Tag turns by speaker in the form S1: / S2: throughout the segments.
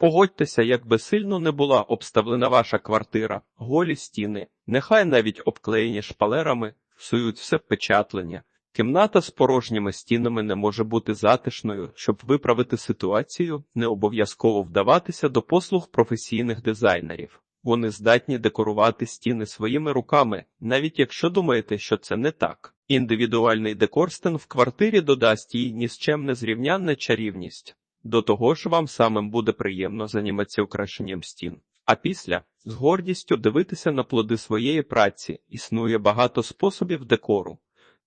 S1: Погодьтеся, як би сильно не була обставлена ваша квартира, голі стіни, нехай навіть обклеєні шпалерами, псують все впечатлення. Кімната з порожніми стінами не може бути затишною, щоб виправити ситуацію, не обов'язково вдаватися до послуг професійних дизайнерів. Вони здатні декорувати стіни своїми руками, навіть якщо думаєте, що це не так. Індивідуальний декорстен в квартирі додасть їй ні з чим не зрівнянна чарівність. До того ж, вам самим буде приємно займатися украшенням стін. А після з гордістю дивитися на плоди своєї праці існує багато способів декору,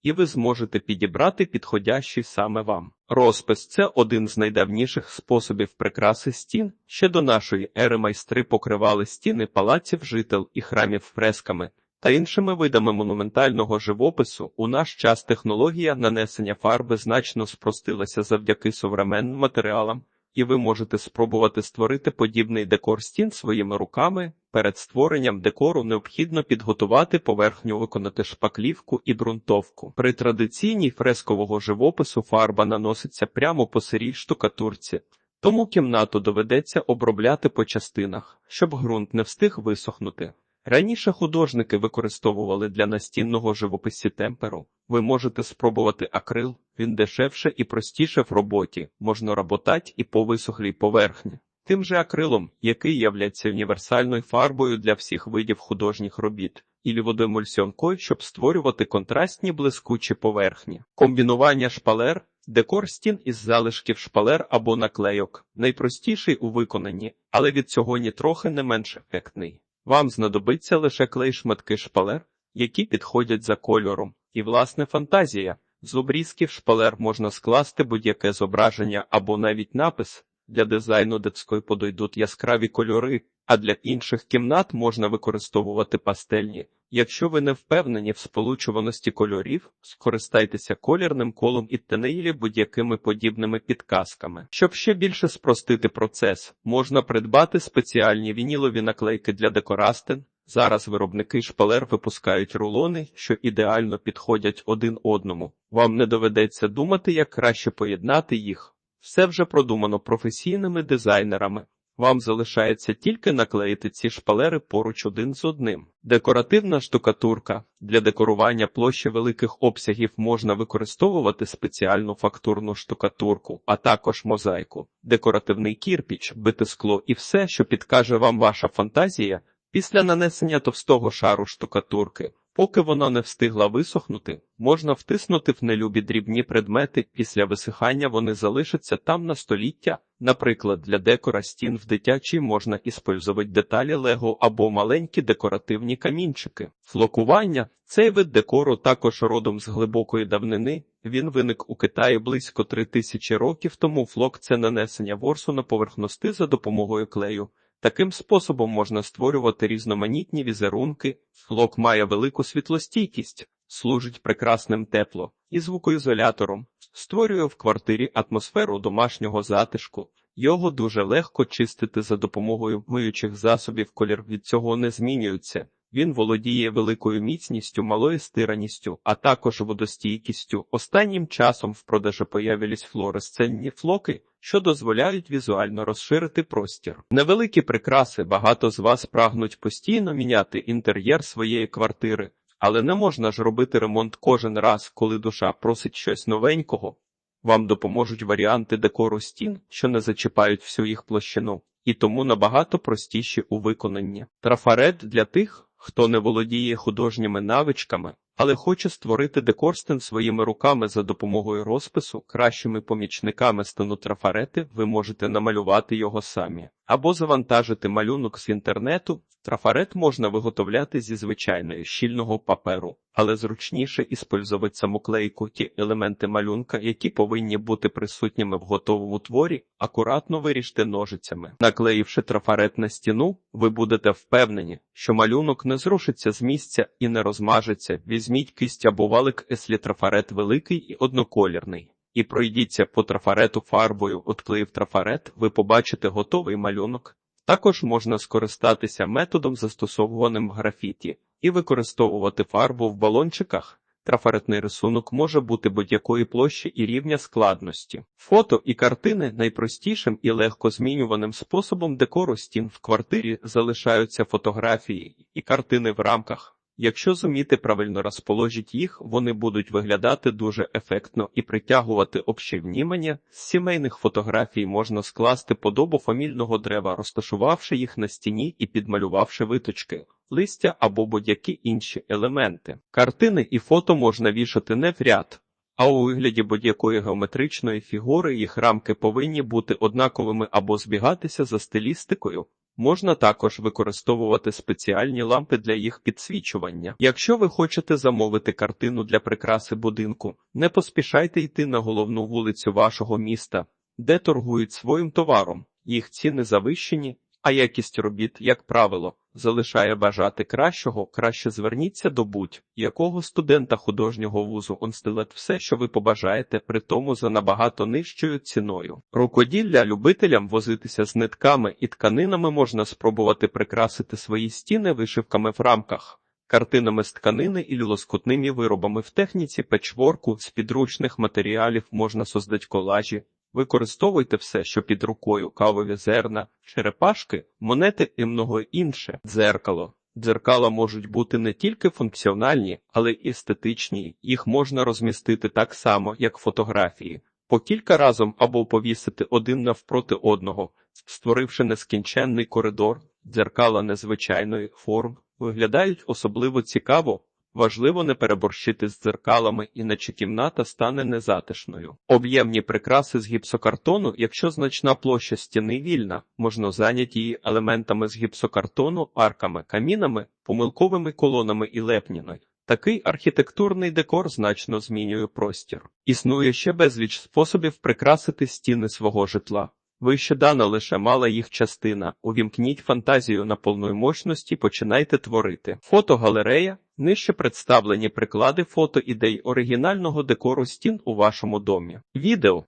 S1: і ви зможете підібрати підходящий саме вам. Розпис це один з найдавніших способів прикраси стін. Ще до нашої ери майстри покривали стіни палаців жител і храмів фресками та іншими видами монументального живопису. У наш час технологія нанесення фарби значно спростилася завдяки современним матеріалам і ви можете спробувати створити подібний декор стін своїми руками. Перед створенням декору необхідно підготувати поверхню, виконати шпаклівку і ґрунтовку. При традиційній фрескового живопису фарба наноситься прямо по сирій штукатурці, тому кімнату доведеться обробляти по частинах, щоб ґрунт не встиг висохнути. Раніше художники використовували для настінного живописі темперу. Ви можете спробувати акрил, він дешевше і простіше в роботі, можна роботати і по висохлій поверхні. Тим же акрилом, який являється універсальною фарбою для всіх видів художніх робіт, і водоемульсіонкою, щоб створювати контрастні блискучі поверхні. Комбінування шпалер, декор стін із залишків шпалер або наклейок найпростіший у виконанні, але від цього нітрохи не менш ефектний. Вам знадобиться лише клей шматки шпалер, які підходять за кольором, і власне фантазія. З обрізків шпалер можна скласти будь-яке зображення або навіть напис. Для дизайну детської подойдуть яскраві кольори, а для інших кімнат можна використовувати пастельні. Якщо ви не впевнені в сполучуваності кольорів, скористайтеся колірним колом і тенеїлі будь-якими подібними підказками. Щоб ще більше спростити процес, можна придбати спеціальні вінілові наклейки для декорастин. Зараз виробники шпалер випускають рулони, що ідеально підходять один одному. Вам не доведеться думати, як краще поєднати їх. Все вже продумано професійними дизайнерами. Вам залишається тільки наклеїти ці шпалери поруч один з одним. Декоративна штукатурка для декорування площі великих обсягів можна використовувати спеціальну фактурну штукатурку, а також мозаїку, декоративний кірпіч, бите скло і все, що підкаже вам ваша фантазія. Після нанесення товстого шару штукатурки, поки вона не встигла висохнути, можна втиснути в нелюбі дрібні предмети, після висихання вони залишаться там на століття. Наприклад, для декора стін в дитячій можна іспользувати деталі лего або маленькі декоративні камінчики. Флокування цей вид декору також родом з глибокої давнини. Він виник у Китаї близько три тисячі років тому. Флок це нанесення ворсу на поверхності за допомогою клею. Таким способом можна створювати різноманітні візерунки. Флок має велику світлостійкість, служить прекрасним тепло і звукоізолятором, створює в квартирі атмосферу домашнього затишку. Його дуже легко чистити за допомогою миючих засобів, колір від цього не змінюється. Він володіє великою міцністю, малою стираністю, а також водостійкістю. Останнім часом в продажі появились флуоресцентні флоки, що дозволяють візуально розширити простір. Невеликі прикраси багато з вас прагнуть постійно міняти інтер'єр своєї квартири, але не можна ж робити ремонт кожен раз, коли душа просить щось новенького. Вам допоможуть варіанти декору стін, що не зачіпають всю їх площину, і тому набагато простіші у виконанні. Трафарет для тих, хто не володіє художніми навичками, але хоче створити декорстен своїми руками за допомогою розпису, кращими помічниками стану трафарети, ви можете намалювати його самі або завантажити малюнок з інтернету. Трафарет можна виготовляти зі звичайної щільного паперу, але зручніше іспользувати самоклейку ті елементи малюнка, які повинні бути присутніми в готовому творі, акуратно виріжте ножицями. Наклеївши трафарет на стіну, ви будете впевнені, що малюнок не зрушиться з місця і не розмажеться. Візьміть кисть або валик, еслі трафарет великий і одноколірний. І пройдіться по трафарету фарбою, отклеїв трафарет, ви побачите готовий малюнок. Також можна скористатися методом, застосованим в графіті, і використовувати фарбу в балончиках. Трафаретний рисунок може бути будь-якої площі і рівня складності. Фото і картини найпростішим і легко змінюваним способом декору стін в квартирі залишаються фотографії і картини в рамках. Якщо зуміти правильно розположити їх, вони будуть виглядати дуже ефектно і притягувати обще внімання. З сімейних фотографій можна скласти подобу фамільного дерева, розташувавши їх на стіні і підмалювавши виточки, листя або будь-які інші елементи. Картини і фото можна вішати не в ряд, а у вигляді будь-якої геометричної фігури їх рамки повинні бути однаковими або збігатися за стилістикою. Можна також використовувати спеціальні лампи для їх підсвічування. Якщо ви хочете замовити картину для прикраси будинку, не поспішайте йти на головну вулицю вашого міста, де торгують своїм товаром. Їх ціни завищені, а якість робіт, як правило, залишає бажати кращого, краще зверніться до будь-якого студента художнього вузу Онстилет все, що ви побажаєте, при тому за набагато нижчою ціною. Рукоділля любителям возитися з нитками і тканинами можна спробувати прикрасити свої стіни вишивками в рамках. Картинами з тканини і лоскутними виробами в техніці печворку з підручних матеріалів можна создати колажі, Використовуйте все, що під рукою, кавові зерна, черепашки, монети і много інше. Дзеркало. Дзеркала можуть бути не тільки функціональні, але й естетичні. Їх можна розмістити так само, як фотографії, по кілька разом або повісити один навпроти одного, створивши нескінченний коридор. Дзеркала незвичайної форм виглядають особливо цікаво. Важливо не переборщити з дзеркалами, іначе кімната стане незатишною. Об'ємні прикраси з гіпсокартону, якщо значна площа стіни вільна, можна зайняти її елементами з гіпсокартону, арками, камінами, помилковими колонами і лепніною. Такий архітектурний декор значно змінює простір. Існує ще безліч способів прикрасити стіни свого житла. Вище дана лише мала їх частина. Увімкніть фантазію на повної мощності, починайте творити. Фотогалерея. Нижче представлені приклади фото ідей оригінального декору стін у вашому домі. Відео